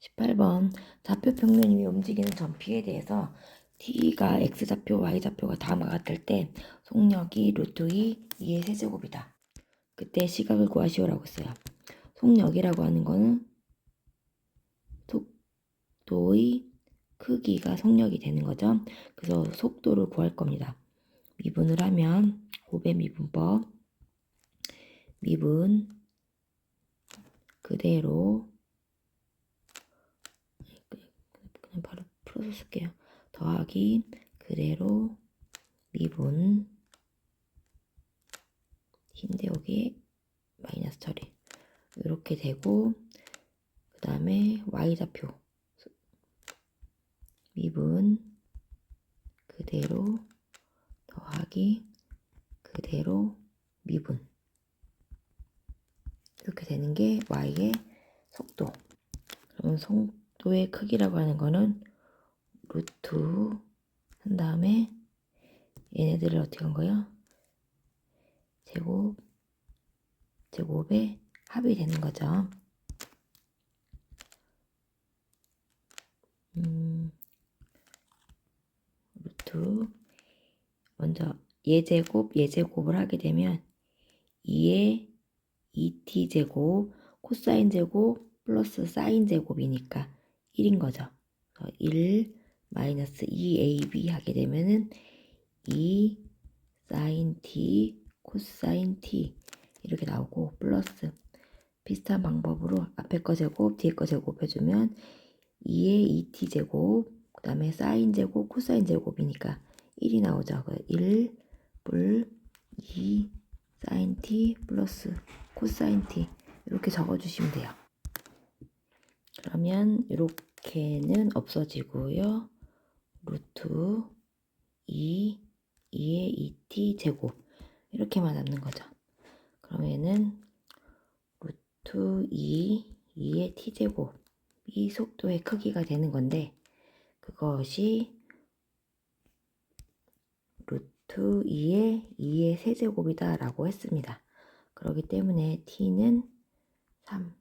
18번 좌표 평면 위 움직이는 점피에 대해서 t가 x좌표, y좌표가 다음과 같을 때 속력이 루트 2, 2의 세제곱이다. 그때 시각을 구하시오라고 했어요. 속력이라고 하는 거는 속도의 크기가 속력이 되는 거죠. 그래서 속도를 구할 겁니다. 미분을 하면 곱의 미분법 미분 그대로 그냥 풀어서 쓸게요. 더하기 그대로 미분 흰데 여기 마이너스 처리. 이렇게 되고 그 다음에 y좌표 미분 그대로 더하기 그대로 미분. 이렇게 되는 게 y의 속도. 그러면 속도의 크기라고 하는 거는 루트 한 다음에 얘네들을 어떻게 한 거예요? 제곱 제곱의 합이 되는 거죠. 음, 루트 먼저 예제곱 예제곱을 하게 되면 2의 2t 제곱 코사인 제곱 플러스 사인 제곱이니까 1인 거죠. 1 마이너스 2ab 하게 되면은 2 사인 t 코사인 t 이렇게 나오고 플러스 비슷한 방법으로 앞에 거 제곱 뒤에 거 제곱 해주면 2의 2t 제곱 그 다음에 사인 제곱 코사인 제곱이니까 1이 나오죠. 1뿔2 사인 t 플러스 코사인 t 이렇게 적어주시면 돼요. 그러면 이렇게는 없어지고요. 루트 2, 2의 2t 제곱 이렇게만 남는 거죠. 그러면은 루트 2, 2의 t 제곱이 속도의 크기가 되는 건데 그것이 루트 2의 2의 세제곱이다 라고 했습니다. 그렇기 때문에 t는 3